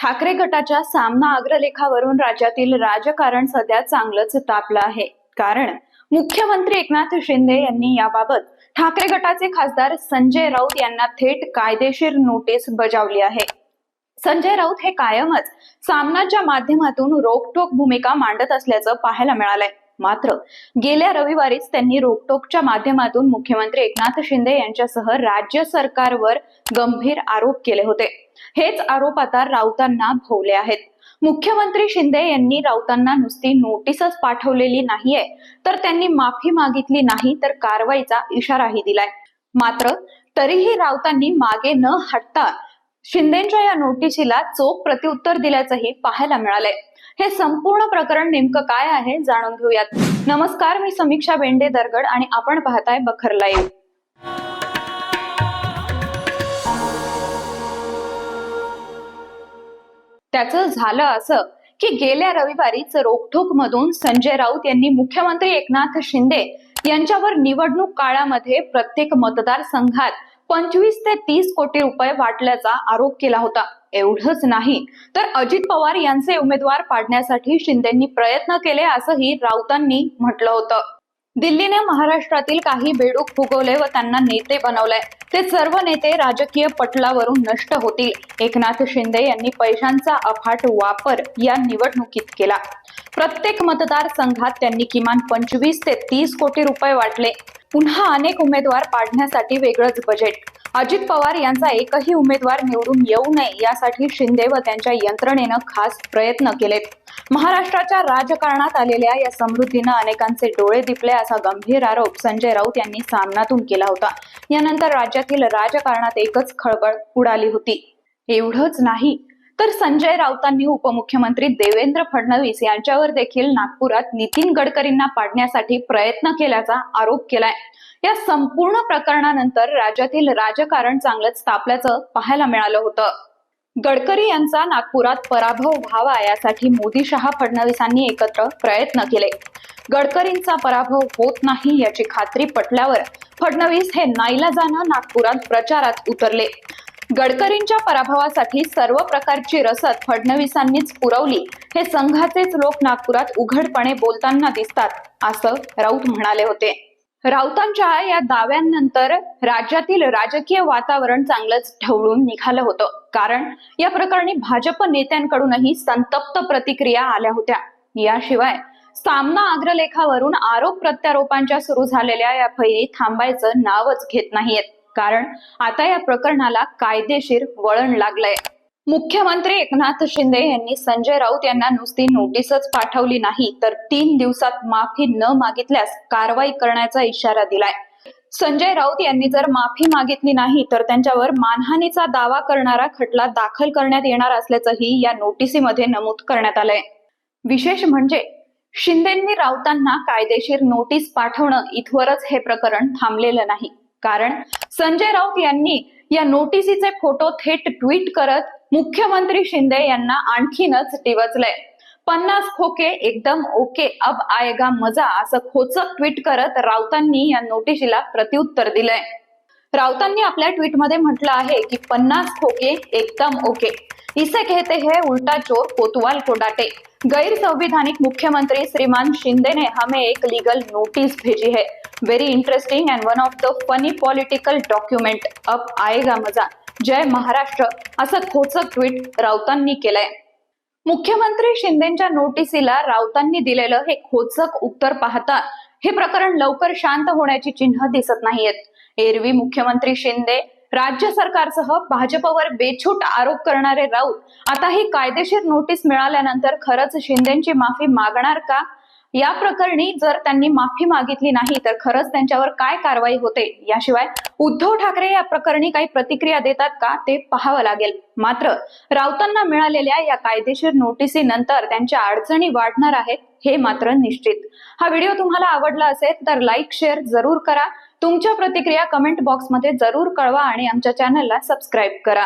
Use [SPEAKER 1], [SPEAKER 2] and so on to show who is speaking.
[SPEAKER 1] ठाकरे गटाच्या सामना अग्रलेखावरून राज्यातील राजकारण सध्या चांगलंच तापलं आहे. कारण मुख्यमंत्री एकनाथ शिंदे यांनी याबाबत ठाकरे गटाचे खासदार संजय राऊत यांना थेट कायदेशीर नोटीस बजावली आहे. संजय राऊत हे कायमच सामनाच्या माध्यमातून रोकटोक भूमिका मांडत असल्याचं पाहायला मिळालंय. मात्र गेल्या रविवारीच त्यांनी रोकटोकच्या माध्यमातून मुख्यमंत्री एकनाथ शिंदे यांच्यासह राज्य सरकारवर गंभीर आरोप केले होते. हेच आरोप आता राऊतांना भोवले आहेत. मुख्यमंत्री शिंदे यांनी राऊतांना नुसती नोटीसच पाठवलेली नाहीये. तर त्यांनी माफी मागितली नाही तर कारवाईचा इशाराही दिलाय. मात्र तरीही राऊतांनी मागे न हटता शिंदेच्या या नोटिशीला चोख प्रत्युत्तर दिल्याचंही पाहायला मिळालंय. हे संपूर्ण प्रकरण नेमकं काय आहे जाणून घेऊयात. नमस्कार मी समीक्षा बेंडे दरगड आणि आपण पाहताय बखर लाईव्ह. त्याचं झालं असं की गेल्या रविवारीच रोखोक मधून संजय राऊत यांनी मुख्यमंत्री एकनाथ शिंदे यांच्यावर निवडणूक काळामध्ये प्रत्येक मतदारसंघात पंचवीस ते तीस कोटी रुपये वाटल्याचा आरोप केला होता. एवढंच नाही तर अजित पवार यांचे उमेदवार पाडण्यासाठी शिंदेंनी प्रयत्न केले असंही राऊतांनी म्हटलं होतं. दिल्लीने महाराष्ट्रातील काही बेडूक फुगवले व त्यांना नेते बनवलंय ते सर्व नेते राजकीय पटलावरून नष्ट होतील. एकनाथ शिंदे यांनी पैशांचा अफाट वापर या निवडणुकीत केला. प्रत्येक मतदारसंघात त्यांनी किमान पंचवीस ते तीस कोटी रुपये वाटले. पुन्हा अनेक उमेदवार पाडण्यासाठी वेगळंच बजेट अजित पवार यांचा एकही उमेदवार निवडून येऊ नये यासाठी शिंदे व त्यांच्या यंत्रणेनं खास प्रयत्न केलेत. महाराष्ट्राच्या राजकारणात आलेल्या या समृद्धीनं अनेकांचे डोळे दिपले असा गंभीर आरोप संजय राऊत यांनी सामनातून केला होता. यानंतर राज्यातील राजकारणात एकच खळबळ उडाली होती. एवढंच नाही तर संजय राऊतांनी उपमुख्यमंत्री देवेंद्र फडणवीस यांच्यावर देखील नागपुरात नितीन गडकरींना पाडण्यासाठी प्रयत्न केल्याचा आरोप केलाय. या संपूर्ण प्रकरणानंतर राज्यातील राजकारण चांगलंच तापल्याचं पाहायला मिळालं होतं. गडकरी यांचा नागपुरात पराभव व्हावा यासाठी मोदी शहा फडणवीसांनी एकत्र प्रयत्न केले. गडकरींचा पराभव होत नाही याची खात्री पटल्यावर फडणवीस हे नाईलाजानं नागपुरात प्रचारात उतरले. गडकरींच्या पराभवासाठी सर्व प्रकारची रसद फडणवीसांनीच पुरवली. हे संघाचेच लोक नागपुरात उघडपणे बोलताना दिसतात असं राऊत म्हणाले होते. राऊतांच्या या दाव्यांनंतर राज्यातील राजकीय वातावरण चांगलंच ढवळून निघालं होतं. कारण या प्रकरणी भाजप नेत्यांकडूनही संतप्त प्रतिक्रिया आल्या होत्या. याशिवाय सामना अग्रलेखावरून आरोप प्रत्यारोपांच्या सुरू झालेल्या या फैरी थांबायचं नावच घेत नाहीयेत. कारण आता या प्रकरणाला कायदेशीर वळण लागलंय. मुख्यमंत्री एकनाथ शिंदे यांनी संजय राऊत यांना नुसती नोटीसच पाठवली नाही तर तीन दिवसात माफी न मागितल्यास कारवाई करण्याचा इशारा दिलाय. संजय राऊत यांनी जर माफी मागितली नाही तर त्यांच्यावर मानहानीचा दावा करणारा खटला दाखल करण्यात येणार असल्याचंही या नोटिसीमध्ये नमूद करण्यात आलंय. विशेष म्हणजे शिंदेंनी राऊतांना कायदेशीर नोटीस पाठवणं इथवरच हे प्रकरण थांबलेलं नाही. कारण संजय राऊत यांनी या नोटिसीचे फोटो थेट ट्विट करत मुख्यमंत्री शिंदे यांना आणखीनच टिवचलंय. पन्नास खोके एकदम ओके अब आएगा मजा असं खोचक ट्विट करत राऊतांनी या नोटिशीला प्रत्युत्तर दिलंय. राऊतांनी आपल्या ट्विटमध्ये म्हटलं आहे की पन्नास खोके एकदम ओके. इसे कहते हैं उल्टा चोर कोतवाल को डाटे गैर संविधानिक मुख्यमंत्री श्रीमान शिंदे ने हमें एक लीगल नोटिस भेजी है. Very interesting and one of the funny political document अब आएगा मजा. जय महाराष्ट्र असं खोचक ट्विट राऊतांनी केलंय. मुख्यमंत्री शिंदेच्या नोटिसीला राऊतांनी दिलेलं हे खोचक उत्तर पाहता हे प्रकरण लवकर शांत होण्याची चिन्ह दिसत नाहीयेत. एरवी मुख्यमंत्री शिंदे राज्य सरकारसह भाजपवर बेछूट आरोप करणारे राऊत आता ही कायदेशीर नोटीस मिळाल्यानंतर खरंच शिंदेची माफी मागणार का? या प्रकरणी जर त्यांनी माफी मागितली नाही तर खरंच त्यांच्यावर काय कारवाई होते? याशिवाय उद्धव ठाकरे या प्रकरणी काही प्रतिक्रिया देतात का? ते पाहावं लागेल. मात्र राऊतांना मिळालेल्या या कायदेशीर नोटिसीनंतर त्यांच्या अडचणी वाढणार आहेत हे मात्र निश्चित. हा व्हिडिओ तुम्हाला आवडला असेल तर लाईक शेअर जरूर करा. तुमच्या प्रतिक्रिया कमेंट बॉक्समध्ये जरूर कळवा आणि आमच्या चॅनलला सबस्क्राईब करा.